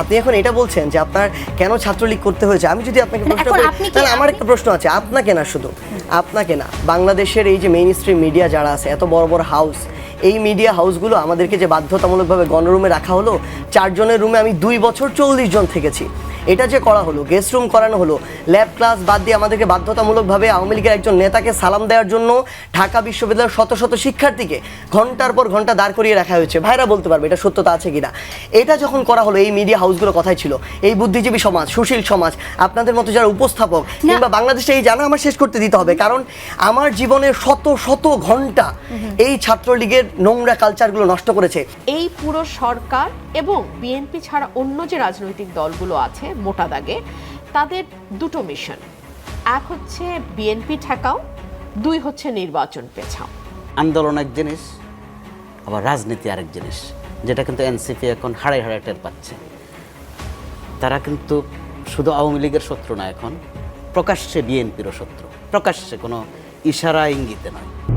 আপনি এখন এটা বলছেন যে আপনার কেন ছাত্রলীগ করতে হয়েছে? আমি যদি আপনাকে প্রশ্ন করি তাহলে আমার একটা প্রশ্ন আছে আপনাকে না শুধু আপনাকে না। বাংলাদেশের এই যে মেইন স্ট্রিম মিডিয়া যারা আছে এত বড় বড় হাউস এই মিডিয়া হাউসগুলো আমাদেরকে যে বাধ্যতামূলকভাবে গণরুমে রাখা হলো চারজনের রুমে আমি দুই বছর চল্লিশ জন থেকেছি। এটা যে করা হলো গেস্ট রুম করানো হলো ল্যাব ক্লাস বাদ দিয়ে আমাদেরকে বাধ্যতামূলকভাবে আওয়ামী লীগের একজন নেতাকে সালাম দেওয়ার জন্য ঢাকা বিশ্ববিদ্যালয়ের শত শত শিক্ষার্থীকে ঘণ্টার পর ঘণ্টা দাঁড় করিয়ে রাখা হয়েছে। ভাইরা বলতে পারবে এটা সত্যতা আছে কিনা। এটা যখন করা হলো এই মিডিয়া হাউসগুলো কথাই ছিল? এই বুদ্ধিজীবী সমাজ সুশীল সমাজ আপনাদের মতো যারা উপস্থাপক কিংবা বাংলাদেশে এই জানা আমার শেষ করতে দিতে হবে কারণ আমার জীবনের শত শত ঘণ্টা এই ছাত্রলীগের নোংরা কালচারগুলো নষ্ট করেছে। এই পুরো সরকার এবং বিএনপি ছাড়া অন্য যে রাজনৈতিক দলগুলো আছে মোটা দাগে। তাদের দুটো মিশন। এক হচ্ছে বিএনপি ঠেকাও, দুই হচ্ছে নির্বাচন পেছাও। আন্দোলন এক জিনিস, আবার রাজনীতি আরেক জিনিস, যেটা কিন্তু এনসিপি এখন হাড়ে হাড়ে টের পাচ্ছে। তারা কিন্তু শুধু আওয়ামী লীগের শত্রু না এখন, প্রকাশ্যে বিএনপিরও শত্রু, প্রকাশ্যে কোনো ইশারা ইঙ্গিতে নয়।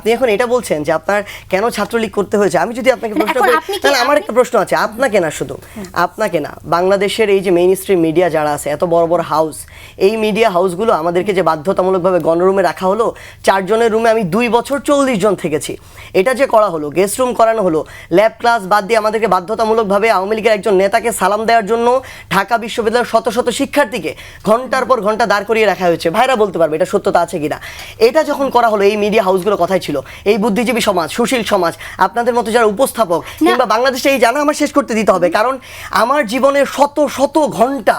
আপনি এখন এটা বলছেন যে আপনার কেন ছাত্রলীগ করতে হয়েছে? আমি যদি আপনাকে প্রশ্ন করি তাহলে আমার একটা প্রশ্ন আছে। আপনাকে না শুধু আপনাকে না বাংলাদেশের এই যে মেইন স্ট্রিম মিডিয়া যারা আছে এত বড় বড় হাউস এই মিডিয়া হাউসগুলো আমাদেরকে যে বাধ্যতামূলকভাবে গণরুমে রাখা হলো চারজনের রুমে আমি দুই বছর চল্লিশ জন থেকেছি। এটা যে করা হলো গেস্ট রুম করানো হলো ল্যাব ক্লাস বাদ দিয়ে আমাদেরকে বাধ্যতামূলকভাবে আওয়ামী লীগের একজন নেতাকে সালাম দেওয়ার জন্য ঢাকা বিশ্ববিদ্যালয়ের শত শত শিক্ষার্থীকে ঘণ্টার পর ঘণ্টা দাঁড় করিয়ে রাখা হয়েছে। ভাইরা বলতে পারবে এটা সত্যতা আছে কিনা। এটা যখন করা হলো এই মিডিয়া হাউসগুলো কথাই ছিল। এই বুদ্ধিজীবী সমাজ সুশীল সমাজ আপনাদের মতো যারা উপস্থাপক কিংবা বাংলাদেশে এই জানা আমার শেষ করতে দিতে হবে। কারণ আমার জীবনের শত শত ঘণ্টা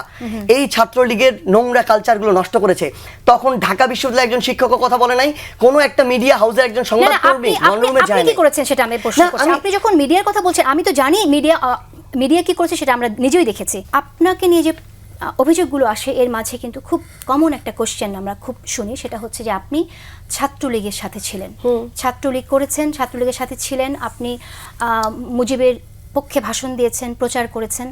এই ছাত্রলীগের নোংরা কালচারগুলো নষ্ট করেছে। তখন ঢাকা বিশ্ববিদ্যালয়ের একজন শিক্ষকও কথা বলে নাই। কোনো একটা মিডিয়া হাউসের একজন সংবাদকর্মী আপনি গণরুমে আপনি যায় কি করেছেন সেটা আমি প্রশ্ন করছি। আপনি যখন মিডিয়ার কথা বলছেন আমি তো জানি মিডিয়া মিডিয়া কি করেছে সেটা আমরা নিজেই দেখেছি। আপনাকে নিয়ে যে অভিযোগগুলো আসে এর মাঝে কিন্তু খুব কমন একটা কোশ্চেন আমরা খুব শুনি সেটা হচ্ছে যে আপনি ছাত্রলীগের সাথে ছিলেন। ছাত্রলীগ করেছেন ছাত্রলীগের সাথে ছিলেন আপনি মুজিবের পক্ষে ভাষণ দিয়েছেন প্রচার করেছেন।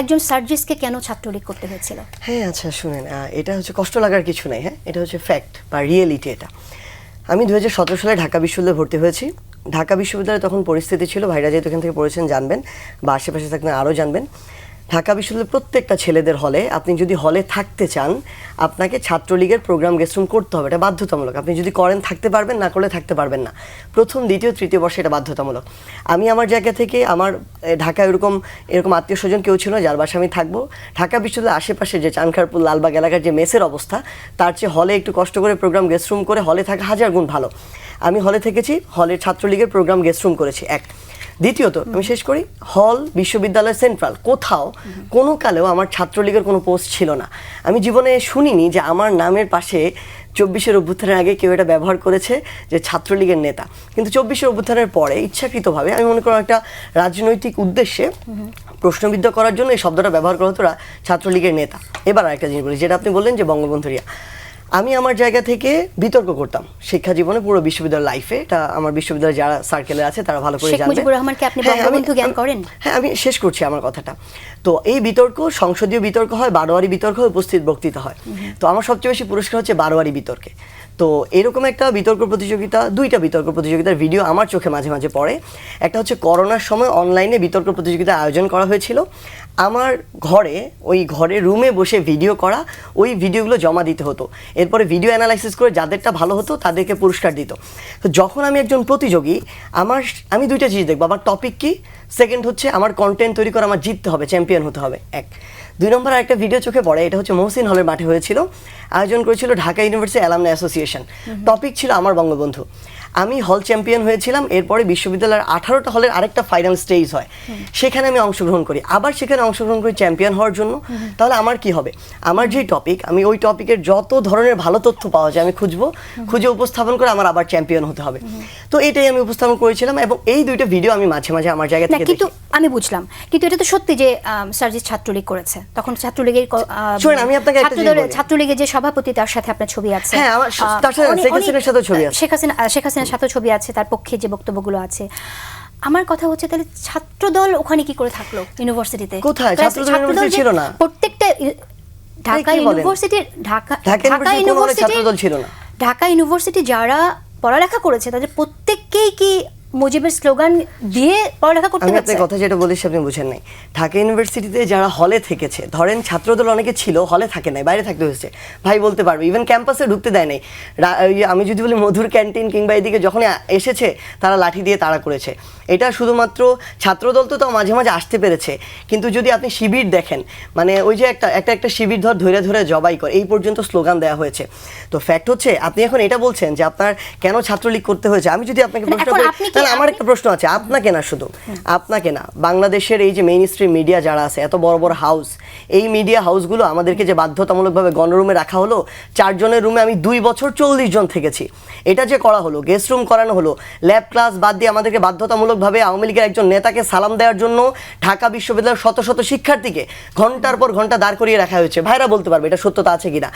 একজন সার্জিসকে কেন ছাত্রলীগ করতে হয়েছিল? হ্যাঁ আচ্ছা শুনেন এটা হচ্ছে কষ্ট লাগার কিছু নেই হ্যাঁ? এটা হচ্ছে ফ্যাক্ট বা রিয়েলিটি এটা। আমি দু হাজার সতেরো সালে ঢাকা বিশ্ববিদ্যালয়ে ভর্তি হয়েছি। ঢাকা বিশ্ববিদ্যালয়ে তখন পরিস্থিতি ছিল ভাইরা যেহেতু এখান থেকে পড়েছেন জানবেন বা আশেপাশে থাকলে আরও জানবেন। ঢাকা বিশ্ববিদ্যালয়ের প্রত্যেকটা ছেলেদের হলে আপনি যদি হলে থাকতে চান আপনাকে ছাত্রলীগের প্রোগ্রাম গেস্টরুম করতে হবে। এটা বাধ্যতামূলক। আপনি যদি করেন থাকতে পারবেন না করলে থাকতে পারবেন না। প্রথম দ্বিতীয় তৃতীয় বর্ষে এটা বাধ্যতামূলক। আমি আমার জায়গা থেকে আমার এ, ঢাকায় এরকম এরকম আত্মীয় স্বজন কেউ ছিল যার বাসায় আমি থাকব। ঢাকা বিশ্ববিদ্যালয়ের আশেপাশে যে চানখারপুর লালবাগ এলাকার যে মেসের অবস্থা তার চেয়ে হলে একটু কষ্ট করে প্রোগ্রাম গেস্টরুম করে হলে থাকা হাজার গুণ ভালো। আমি হলে থেকেছি হলের ছাত্রলীগের প্রোগ্রাম গেস্টরুম করেছি। এক। দ্বিতীয়ত, আমি শেষ করি, হল, বিশ্ববিদ্যালয়, সেন্ট্রাল, কোথাও কোনো কালেও আমার ছাত্রলীগের কোনো পোস্ট ছিল না। আমি জীবনে শুনিনি যে আমার নামের পাশে চব্বিশের অভ্যুত্থানের আগে কেউ এটা ব্যবহার করেছে যে ছাত্রলীগের নেতা। কিন্তু চব্বিশের অভ্যুত্থানের পরে ইচ্ছাকৃতভাবে আমি মনে করি একটা রাজনৈতিক উদ্দেশ্যে প্রশ্নবিদ্ধ করার জন্য এই শব্দটা ব্যবহার করা হতো ছাত্রলীগের নেতা। এবার একটা জিনিস বলি, যেটা আপনি বললেন যে বঙ্গবন্ধুরিয়া আমি আমার জায়গা থেকে বিতর্ক করতাম। শিক্ষা জীবনে পুরো বিশ্ববিদ্যালয় লাইফে এটা আমার বিশ্ববিদ্যালয়ে যারা সার্কেলে আছে তারা ভালো করে জানবে। মুজিবুর রহমানকে আপনি হ্যাঁ, বঙ্গবন্ধু জ্ঞান করেন? হ্যাঁ আমি শেষ করছি আমার কথাটা। তো এই বিতর্ক সংসদীয় বিতর্ক হয় বারোয়ারি বিতর্ক হয় উপস্থিত বক্তৃতা হয়। তো আমার সবচেয়ে বেশি পুরস্কার হচ্ছে বারোয়ারি বিতর্কে। তো এরকম একটা বিতর্ক প্রতিযোগিতা, দুইটা বিতর্ক প্রতিযোগিতার ভিডিও আমার চোখে মাঝে মাঝে পড়ে। একটা হচ্ছে করোনার সময় অনলাইনে বিতর্ক প্রতিযোগিতা আয়োজন করা হয়েছিল। আমার ঘরে, ওই ঘরে রুমে বসে ভিডিও করা, ওই ভিডিওগুলো জমা দিতে হতো। এরপরে ভিডিও অ্যানালাইসিস করে যাদেরটা ভালো হতো, তাদেরকে পুরস্কার দিত। তো যখন আমি একজন প্রতিযোগী, আমার, আমি দুইটা জিনিস দেখব। আমার টপিক কি? সেকেন্ড হচ্ছে, আমার কন্টেন্ট তৈরি করে, আমার জিততে হবে চ্যাম্পিয়ন হতে হবে। এক। দুই নম্বর আরেকটা ভিডিও চোখে পড়ে এটা হচ্ছে মহসিন হলের মাঠে হয়েছিল। আয়োজন করেছিল Dhaka university alumni association. Topic ছিল আমার বঙ্গবন্ধু। আমি হল চ্যাম্পিয়ন হয়েছিলাম এরপরে বিশ্ববিদ্যালয়ের আঠারোটা হলের আরেকটা ফাইনাল স্টেজ হয়। সেখানে আমি অংশগ্রহণ করি। আবার সেখানে অংশগ্রহণ করি চ্যাম্পিয়ন হওয়ার জন্য। তাহলে আমার কি হবে? আমার যে টপিক আমি ওই টপিকের যত ধরনের ভালো তথ্য পাওয়া যায় আমি খুঁজবো। খুঁজে উপস্থাপন করে আমার আবার চ্যাম্পিয়ন হতে হবে। তো এটাই আমি উপস্থাপন করেছিলাম এবং এই দুইটা ভিডিও আমি মাঝে মাঝে আমার জায়গা থেকে কিন্তু আমি বুঝলাম। কিন্তু এটা তো সত্যি যে আম, সার্জিৎ ছাত্রলীগ করেছে। তখন ছাত্রলীগের শোনেন, আমি আপনাকে একটা। ছাত্রলীগের যে সভাপতি তার সাথে আপনার ছবি আছে। হ্যাঁ, আমার তার সাথে শেখ হাসিনার সাথেও ছবি আছে। শেখ হাসিনা শেখ হাসিনার সাথেও ছবি আছে তার পক্ষে যে বক্তব্যগুলো আছে আমার কথা হচ্ছে তাহলে ছাত্রদল ওখানে কি করে থাকল ইউনিভার্সিটিতে কোথায়? ছাত্রদল ইউনিভার্সিটি ছিল না। প্রত্যেকটা ঢাকা ইউনিভার্সিটি ঢাকা ঢাকা ইউনিভার্সিটি ছাত্রদল ছিল না। ঢাকা ইউনিভার্সিটি যারা পড়ালেখা করেছে তাদের প্রত্যেককেই কি মুজিবের স্লোগান দিয়ে পড়ালেখা করতে আমি আপনার কথা যেটা বলেছি আপনি বুঝেন নাই। ঢাকা ইউনিভার্সিটিতে যারা হলে থেকেছে ধরেন ছাত্রদল অনেকে ছিল হলে থাকে নাই বাইরে থাকতে হয়েছে। ভাই বলতে পারবে ইভেন ক্যাম্পাসে ঢুকতে দেয় নাই। আমি যদি বলি মধুর ক্যান্টিন কিংবা এদিকে যখন এসেছে তারা লাঠি দিয়ে তাড়া করেছে। এটা শুধুমাত্র ছাত্রদল তো তাও মাঝে মাঝে আসতে পেরেছে। কিন্তু যদি আপনি শিবির দেখেন মানে ওই যে একটা একটা একটা শিবির ধর ধরে ধরে জবাই করে এই পর্যন্ত স্লোগান দেওয়া হয়েছে। তো ফ্যাক্ট হচ্ছে আপনি এখন এটা বলছেন যে আপনার কেন ছাত্রলীগ করতে হয়েছে? আমি যদি আপনাকে প্রশ্ন করি তাহলে আমার একটা প্রশ্ন আছে আপনাকে না শুধু আপনাকে না বাংলাদেশের এই যে মেইন স্ট্রিম মিডিয়া যারা আছে এত বড় বড় হাউস এই মিডিয়া হাউসগুলো আমাদেরকে যে বাধ্যতামূলকভাবে গণরুমে রাখা হলো চারজনের রুমে আমি দুই বছর চল্লিশ জন থেকেছি। এটা যে করা হলো গেস্ট রুম করানো হলো ল্যাব ক্লাস বাদ দিয়ে আমাদেরকে বাধ্যতামূলকভাবে আওয়ামী লীগের একজন নেতাকে সালাম দেওয়ার জন্য ঢাকা বিশ্ববিদ্যালয়ের শত শত শিক্ষার্থীকে ঘণ্টার পর ঘণ্টা দাঁড় করিয়ে রাখা হয়েছে। ভাইরা বলতে পারবে এটা সত্যতা আছে কিনা।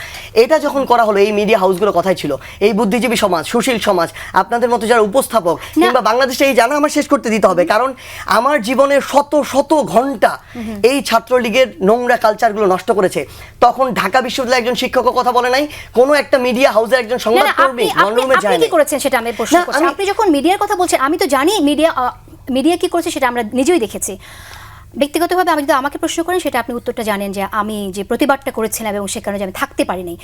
এটা যখন করা হলো এই মিডিয়া হাউসগুলো কথাই ছিল? এই বুদ্ধিজীবী সমাজ সুশীল সমাজ আপনাদের মতো যারা উপস্থাপক কিংবা বাংলাদেশে এই জানা আমার শেষ করতে দিতে হবে। কারণ আমার জীবনের শত শত ঘণ্টা এই ছাত্রলীগের নোংরা কালচারগুলো নষ্ট করেছে। তখন ঢাকা বিশ্ববিদ্যালয়ের একজন শিক্ষকও কথা বলে নাই। কোনো একটা মিডিয়া হাউসের একজন না, সংবাদ কর্মী আপনি আপনি গণরুমে আপনি যায় কি করেছেন সেটা আমি প্রশ্ন করছি। আপনি যখন মিডিয়ার কথা বলছেন আমি তো জানি মিডিয়া মিডিয়া কি করেছে সেটা আমরা নিজেই দেখেছি। ব্যক্তিগতভাবে আমি যদি আমাকে প্রশ্ন করেন সেটা আপনি উত্তরটা জানেন যে আমি যে প্রতিবাদটা করেছিলাম এবং সে কারণে আমি থাকতে পারিনি।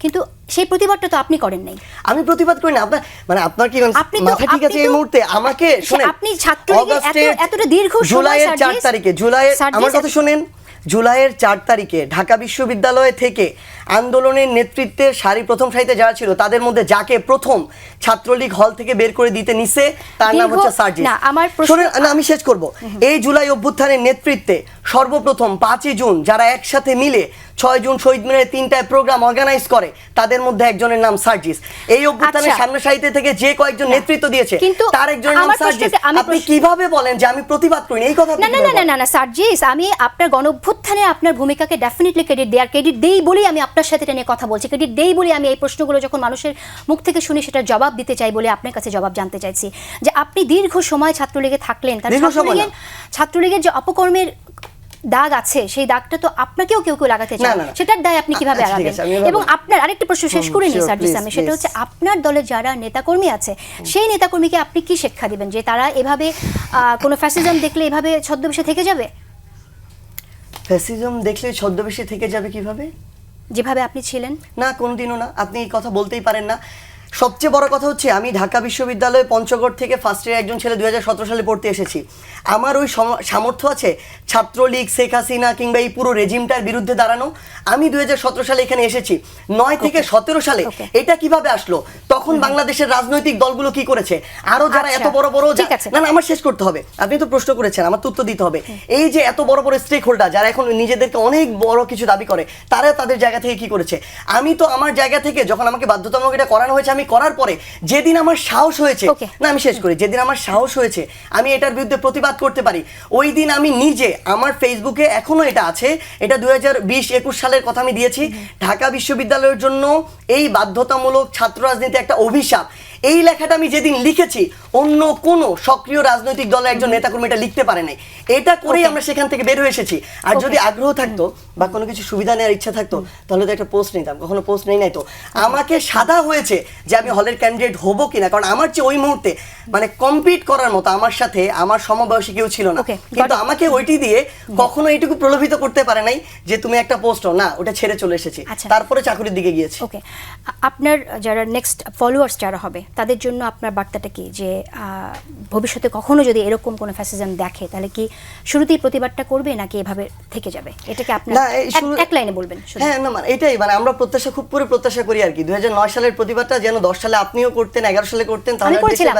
কিন্তু সেই প্রতিবাদটা তো আপনি করেন নাই। আমি প্রতিবাদ করি না আপনার মানে আপনার কি মানে আপনি মাথা ঠিক আছে এই মুহূর্তে? আমাকে শুনে শুনেন আপনি এত- এতটা দীর্ঘ সময় জুলাইয়ের চার তারিখে জুলাইয়ের আমার কথা শুনেন জুলাইয়ের চার তারিখে ঢাকা বিশ্ববিদ্যালয় থেকে আন্দোলনের নেতৃত্বে সারি প্রথম সারিতে যারা ছিল তাদের মধ্যে যাকে প্রথম ছাত্রলীগ হল থেকে বের করে দিতে নিছে তার নাম হচ্ছে সার্জিস। আমার প্রশ্ন- না আমি শেষ করব। এই জুলাই অভ্যুত্থানের নেতৃত্বে সর্বপ্রথম পাঁচই জুন যারা একসাথে মিলে ছয় জুন শহীদ মিনারে তিনটায় প্রোগ্রাম অর্গানাইজ করে তাদের মধ্যে একজনের নাম সার্জিস। এই অভ্যুত্থানের আচ্ছা। সামনে সারিতে থেকে যে কয়েকজন নেতৃত্ব দিয়েছে কিন্তু তার একজনের নাম সার্জিস। আপনি কীভাবে বলেন যে আমি প্রতিবাদ করি এই কথা না না না না না সার্জিস আমি আপনার গণঅভ্যুত্থানে আপনার ভূমিকাকে ডেফিনেটলি ক্রেডিট দেই আর ক্রেডিট দেই বলেই আমি আপনার সাথে এটা নিয়ে কথা বলছি। ক্রেডিট দেই বলে আমি এই প্রশ্নগুলো যখন মানুষের মুখ থেকে শুনি সেটার জবাব দিতে চাই বলে আপনার কাছে জবাব জানতে চাইছি। যে আপনি দীর্ঘ সময় ছাত্রলীগে থাকলেন তার ছাত্রলীগের ছাত্রলীগের যে অপকর্মের দাগ আছে সেই দাগটা তো আপনাকেও কেউ কেউ লাগাতে চায়। না, না। সেটার দায় আপনি কীভাবে আচ্ছা, এড়াবেন এবার এবং আপনার আরেকটা প্রশ্ন শেষ করে নিই please, আমি সেটা হচ্ছে আপনার দলের যারা নেতাকর্মী আছে সেই নেতাকর্মীকে আপনি কি শিক্ষা দিবেন? যে তারা এভাবে কোনো ফ্যাসিজম দেখলে এভাবে ছদ্মবেশে থেকে যাবে? ফ্যাসিজম দেখলে ছদ্মবেশে থেকে যাবে কীভাবে? যেভাবে আপনি ছিলেন? না কোনদিনও না। আপনি এই কথা বলতেই পারেন না। সবচেয়ে বড় কথা হচ্ছে আমি ঢাকা বিশ্ববিদ্যালয়ে পঞ্চগড় থেকে ফার্স্ট ইয়ার একজন ছেলে দুই হাজার সতেরো সালে পড়তে এসেছি। আমার ওই সামর্থ্য আছে ছাত্রলীগ শেখ হাসিনা কিংবা এই পুরো রেজিমটার বিরুদ্ধে দাঁড়ানো। আমি দুই হাজার সতেরো সালে এখানে এসেছি। নয় থেকে সতেরো সালে এটা কীভাবে আসলো? তখন বাংলাদেশের রাজনৈতিক দলগুলো কি করেছে? আরও যারা আচ্ছা, এত বড় বড় আছে। না না আমার শেষ করতে হবে। আপনি তো প্রশ্ন করেছেন আমার উত্তর দিতে হবে। এই যে এত বড় বড় স্টেক হোল্ডার যারা এখন নিজেদেরকে অনেক বড় কিছু দাবি করে তারা তাদের জায়গা থেকে কি করেছে? আমি তো আমার জায়গা থেকে যখন আমাকে বাধ্যতামূলক এটা করানো হয়েছে আমি করার পরে যেদিন আমার সাহস হয়েছে না আমি শেষ করি যেদিন আমার সাহস হয়েছে আমি এটার বিরুদ্ধে প্রতিবাদ করতে পারি ওই দিন আমি নিজে আমার ফেসবুকে এখনও এটা আছে এটা দুই হাজার বিশ একুশ সালের কথা আমি দিয়েছি ঢাকা বিশ্ববিদ্যালয়ের জন্য এই বাধ্যতামূলক ছাত্র রাজনীতি একটা অভিশাপ। এই লেখাটা আমি যেদিন লিখেছি অন্য কোনো সক্রিয় রাজনৈতিক দলের একজন নেতাকর্মী এটা লিখতে পারে নাই। এটা করেই আমরা সেখান থেকে বের হয়ে এসেছি। আর যদি আগ্রহ থাকতো বা কোনো কিছু সুবিধা নেওয়ার ইচ্ছা থাকতো তাহলে তো একটা পোস্ট নিতাম। কখনো পোস্ট নেই নাই তো। আমাকে সাদা হয়েছে যে আমি হলের ক্যান্ডিডেট হব কিনা কারণ আমার চেয়ে ওই মুহূর্তে মানে কম্পিট করার মতো আমার সাথে আমার সমবয়সী কেউ ছিল না। কিন্তু আমাকে ওইটি দিয়ে কখনো এইটুকু প্রলোভিত করতে পারে নাই যে তুমি একটা পোস্ট না ওটা ছেড়ে চলে এসেছি। আচ্ছা। তারপরে চাকরির দিকে গিয়েছি। ওকে আপনার যারা নেক্সট ফলোয়ার্স যারা হবে তাদের জন্য আপনার বার্তাটা কি? যে ভবিষ্যতে কখনো যদি এরকম কোনো ফ্যাসিজম দেখে তাহলে কি শুরুতেই প্রতিবাদটা করবে নাকি এভাবে থেকে যাবে? এটাকে আপনার এক- লাইনে বলবেন হ্যাঁ না মানে এটাই মানে আমরা প্রত্যাশা খুব করে প্রত্যাশা করি আর কি। দুই সালের প্রতিবাদটা যেন দশ সালে আপনিও করতেন এগারো সালে করতেন তাহলে আমি করেছিলাম,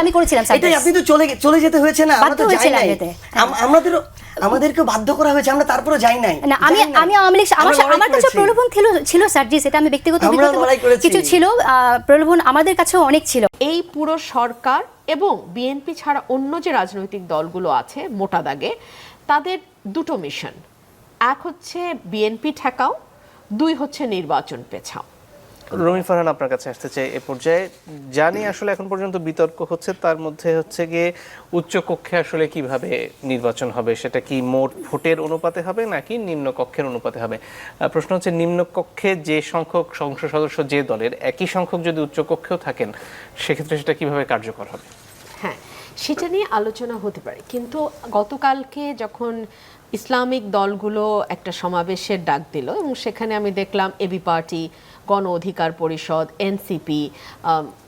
আমি। করেছিলাম, এটাই আপনি তো চলে চলে যেতে হয়েছে না আমরা তো যাই নাই। যেতে। আম- আমাদেরকে বাধ্য করা হয়েছে আমরা তারপরে যাই নাই। না আমি। আমি আওয়ামী লীগ আমার আমার কাছে প্রলোভন ছিল ছিল সার্জিস এটা আমি ব্যক্তিগত কিছু ছিল প্রলোভন আমাদের কাছেও অনেক ছিল। এই পুরো সরকার এবং বিএনপি ছাড়া অন্য যে রাজনৈতিক দলগুলো আছে মোটা দাগে, তাদের দুটো মিশন এক হচ্ছে বিএনপি ঠেকাও, দুই হচ্ছে নির্বাচন পেছাও। রমি ফারহান আপনার কাছে আসতে চাই এ পর্যায়ে। জানি আসলে এখন পর্যন্ত বিতর্ক হচ্ছে, তার মধ্যে হচ্ছে গিয়ে উচ্চ কক্ষে আসলে কীভাবে নির্বাচন হবে, সেটা কি মোট ভোটের অনুপাতে হবে নাকি নিম্ন কক্ষের অনুপাতে হবে? প্রশ্ন হচ্ছে নিম্ন কক্ষে যে সংখ্যক সংসদ সদস্য যে দলের, একই সংখ্যক যদি উচ্চ কক্ষেও থাকেন, সেক্ষেত্রে সেটা কীভাবে কার্যকর হবে? হ্যাঁ সেটা নিয়ে আলোচনা হতে পারে। কিন্তু গতকালকে যখন ইসলামিক দলগুলো একটা সমাবেশের ডাক দিল এবং সেখানে আমি দেখলাম এবি পার্টি, গণ অধিকার পরিষদ এনসিপি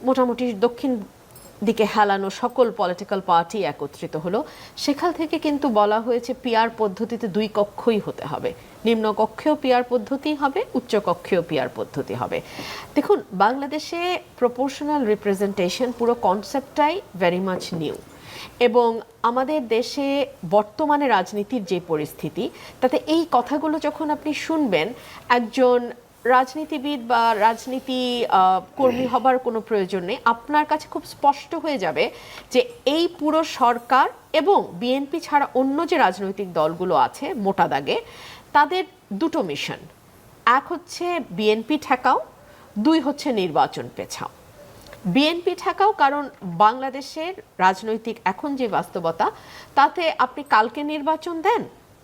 মোটামুটি দক্ষিণ দিকে হেলানো সকল পলিটিক্যাল পার্টি একত্রিত হলো। সেখান থেকে কিন্তু বলা হয়েছে পিয়ার পদ্ধতিতে দুই কক্ষই হতে হবে। নিম্ন কক্ষেও পিয়ার পদ্ধতি হবে, উচ্চ কক্ষেও পিয়ার পদ্ধতি হবে। দেখুন, বাংলাদেশে প্রপোর্শনাল রিপ্রেজেন্টেশন পুরো কনসেপ্টটাই ভেরি মাচ নিউ এবং আমাদের দেশে বর্তমানে রাজনীতির যে পরিস্থিতি, তাতে এই কথাগুলো যখন আপনি শুনবেন, একজন রাজনীতিবিদ বা রাজনীতি কর্মী হবার কোনো প্রয়োজন নেই। আপনার কাছে খুব স্পষ্ট হয়ে যাবে যে এই পুরো সরকার এবং বিএনপি ছাড়া অন্য যে রাজনৈতিক দলগুলো আছে মোটা দাগে, তাদের দুটো মিশন। এক হচ্ছে বিএনপি ঠেকাও, দুই হচ্ছে নির্বাচন পেছাও। বিএনপি ঠেকাও কারণ বাংলাদেশের রাজনৈতিক এখন যে বাস্তবতা, তাতে আপনি কালকে নির্বাচন দেন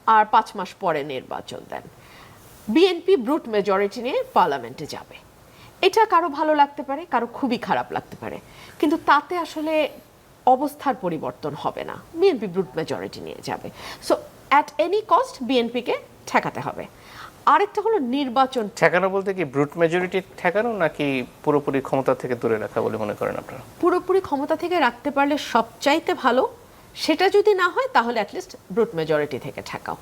আর পাঁচ মাস পরে নির্বাচন দেন। বিএনপি ব্রুট মেজরিটি নিয়ে পার্লামেন্টে যাবে। এটা কারও ভালো লাগতে পারে কারও খুবই খারাপ লাগতে পারে। কিন্তু তাতে আসলে অবস্থার পরিবর্তন হবে না। বিএনপি ব্রুট মেজরিটি নিয়ে যাবে। সো অ্যাট এনি কস্ট বিএনপিকে ঠেকাতে হবে। আরেকটা হলো নির্বাচন ঠেকানো বলতে কি ব্রুট মেজরিটি ঠেকানো নাকি পুরোপুরি ক্ষমতা থেকে দূরে রাখা বলে মনে করেন আপনারা? পুরোপুরি ক্ষমতা থেকে রাখতে পারলে সবচাইতে ভালো সেটা যদি না হয়, তাহলে অ্যাটলিস্ট ব্রুট মেজরিটি থেকে ঠেকাও।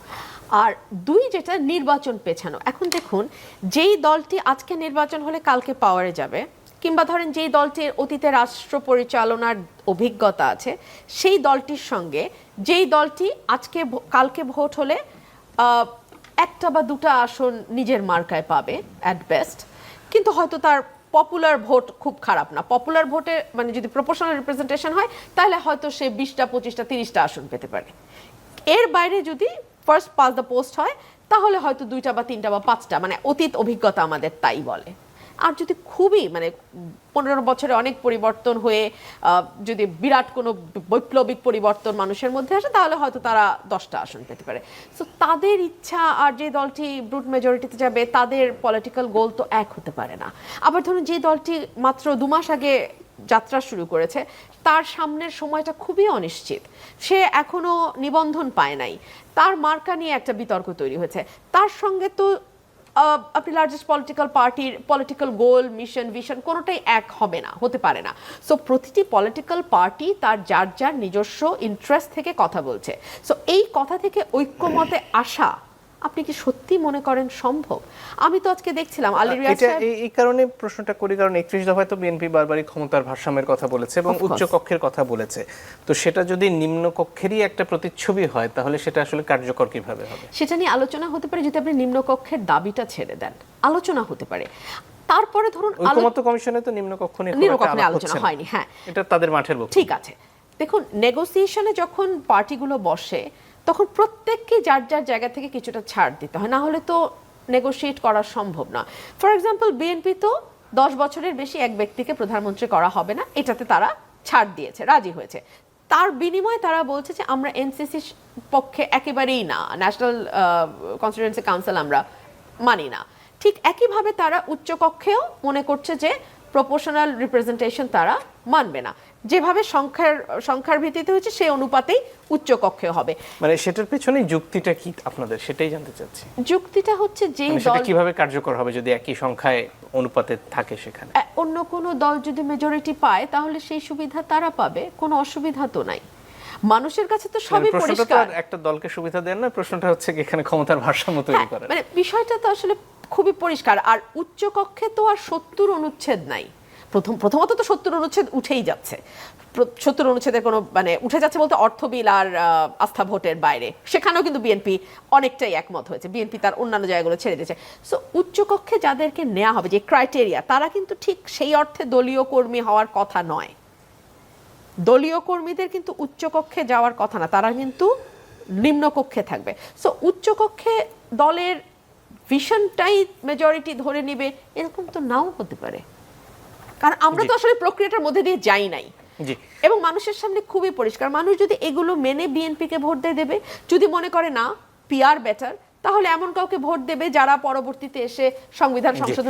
আর দুই, যেটা নির্বাচন পেছানো। এখন দেখুন, যেই দলটি আজকে নির্বাচন হলে কালকে পাওয়ারে যাবে, কিংবা ধরেন যেই দলটির অতীতে রাষ্ট্র পরিচালনার অভিজ্ঞতা আছে, সেই দলটির সঙ্গে যেই দলটি আজকে কালকে ভোট হলে একটা বা দুটা আসন নিজের মার্কায় পাবে অ্যাট বেস্ট কিন্তু হয়তো তার পপুলার ভোট খুব খারাপ না। পপুলার ভোটে মানে যদি প্রপোর্শনাল রিপ্রেজেন্টেশন হয়, তাহলে হয়তো সে বিশটা, পঁচিশটা, তিরিশটা আসন পেতে পারে। এর বাইরে যদি ফার্স্ট পাস দ্য পোস্ট হয়, তাহলে হয়তো দুইটা বা তিনটা বা পাঁচটা মানে অতীত অভিজ্ঞতা আমাদের তাই বলে। আর যদি খুবই মানে পনেরো বছরে অনেক পরিবর্তন হয়ে যদি বিরাট কোনো বৈপ্লবিক পরিবর্তন মানুষের মধ্যে আসে, তাহলে হয়তো তারা দশটা আসন পেতে পারে। সো তাদের ইচ্ছা আর যে দলটি ব্রুট মেজরিটিতে যাবে, তাদের পলিটিক্যাল গোল তো এক হতে পারে না। আবার ধরুন, যে দলটি মাত্র দু মাস আগে যাত্রা শুরু করেছে, তার সামনের সময়টা খুবই অনিশ্চিত। সে এখনও নিবন্ধন পায় নাই। তার মার্কা নিয়ে একটা বিতর্ক তৈরি হয়েছে। তার সঙ্গে তো আপনি লার্জেস্ট পলিটিক্যাল পার্টির পলিটিক্যাল গোল মিশন ভিশন কোনোটাই এক হবে না, হতে পারে না। সো প্রতিটি পলিটিক্যাল পার্টি তার যার যার নিজস্ব ইন্টারেস্ট থেকে কথা বলছে। সো এই কথা থেকে ঐক্যমতে আসা আপনি কি সত্যি মনে করেন সম্ভব? আমি তো আজকে দেখছিলাম আলী রিয়াজ এটা এই- কারণে প্রশ্নটা করি কারণ একত্রিশ দফায় তো বিএনপি বারবারই ক্ষমতার ভারসাম্যের কথা বলেছে এবং উচ্চ কক্ষের কথা বলেছে। তো সেটা যদি নিম্ন কক্ষেরই একটা প্রতিচ্ছবি হয় তাহলে সেটা আসলে কার্যকর কীভাবে হবে? সেটা নিয়ে আলোচনা হতে পারে যদি আপনি নিম্নকক্ষের দাবিটা ছেড়ে দেন। আলোচনা হতে পারে। তারপরে ধরুন ঐকমত্য কমিশনে তো নিম্ন নিয়ে নিম্নকক্ষে আলাপ আলোচনা হয়নি, হ্যাঁ। এটা তাদের মাঠের বক্তব্য। ঠিক আছে। দেখুন নেগোসিয়েশনে যখন পার্টিগুলো বসে তখন প্রত্যেককে যার যার জায়গা থেকে কিছুটা ছাড় দিতে হয়। না হলে তো নেগোশিয়েট করা সম্ভব না। ফর এক্সাম্পল বিএনপি তো দশ বছরের বেশি এক ব্যক্তিকে প্রধানমন্ত্রী করা হবে না, এটাতে তারা ছাড় দিয়েছে, রাজি হয়েছে। তার বিনিময়ে তারা বলছে যে, আমরা এনসিসি পক্ষে একেবারেই না ন্যাশনাল কনস্টিটিউয়েন্সি কাউন্সিল আমরা মানি না। ঠিক একইভাবে তারা উচ্চকক্ষেও মনে করছে যে প্রপোর্শনাল রিপ্রেজেন্টেশন তারা মানবে না। যেভাবে সংখ্যার সংখ্যার ভিত্তিতে হচ্ছে সেই অনুপাতেই উচ্চকক্ষে হবে। মানে সেটার পেছনে যুক্তিটা কি আপনাদের? সেটাই জানতে চাচ্ছি। যুক্তিটা হচ্ছে যে মানে দল কীভাবে কার্যকর হবে যদি একই সংখ্যায় অনুপাতে থাকে সেখানে? অন্য কোনো দল যদি মেজরিটি পায় তাহলে সেই সুবিধা তারা পাবে কোনো অসুবিধা তো নাই। মানুষের কাছে তো সবই পরিষ্কার। একটা দলকে সুবিধা দেন না প্রশ্নটা হচ্ছে এখানে ক্ষমতার ভারসাম্য তৈরি হ্যাঁ, করা মানে বিষয়টা তো আসলে খুবই পরিষ্কার। আর উচ্চ কক্ষে তো আর সত্তর অনুচ্ছেদ নাই। প্রথম, প্রথমত তো সত্তর অনুচ্ছেদ উঠেই যাচ্ছে। সত্তর অনুচ্ছেদের কোনো মানে উঠে যাচ্ছে বলতে অর্থ বিল আর আস্থা ভোটের বাইরে। সেখানেও কিন্তু বিএনপি অনেকটাই একমত হয়েছে। বিএনপি তার অন্যান্য জায়গাগুলো ছেড়ে দিয়েছে। সো উচ্চকক্ষে যাদেরকে নেওয়া হবে, যে ক্রাইটেরিয়া তারা কিন্তু ঠিক সেই অর্থে দলীয় কর্মী হওয়ার কথা নয়। দলীয় কর্মীদের কিন্তু উচ্চকক্ষে যাওয়ার কথা না, তারা কিন্তু নিম্নকক্ষে থাকবে। সো উচ্চকক্ষে দলের ভিশনটাই মেজরিটি ধরে নেবে, এরকম তো নাও হতে পারে। কারণ আমরা তো আসলে প্রক্রিয়াটার মধ্যে দিয়ে যাই নাই। এবং মানুষের সামনে খুবই পরিষ্কার। মানুষ যদি এগুলো মেনে বিএনপিকে ভোট দিয়ে দেবে যদি মনে করে না পিআর বেটার তাহলে এমন কাউকে ভোট দেবে যারা পরবর্তীতে এসে সংবিধান সংশোধন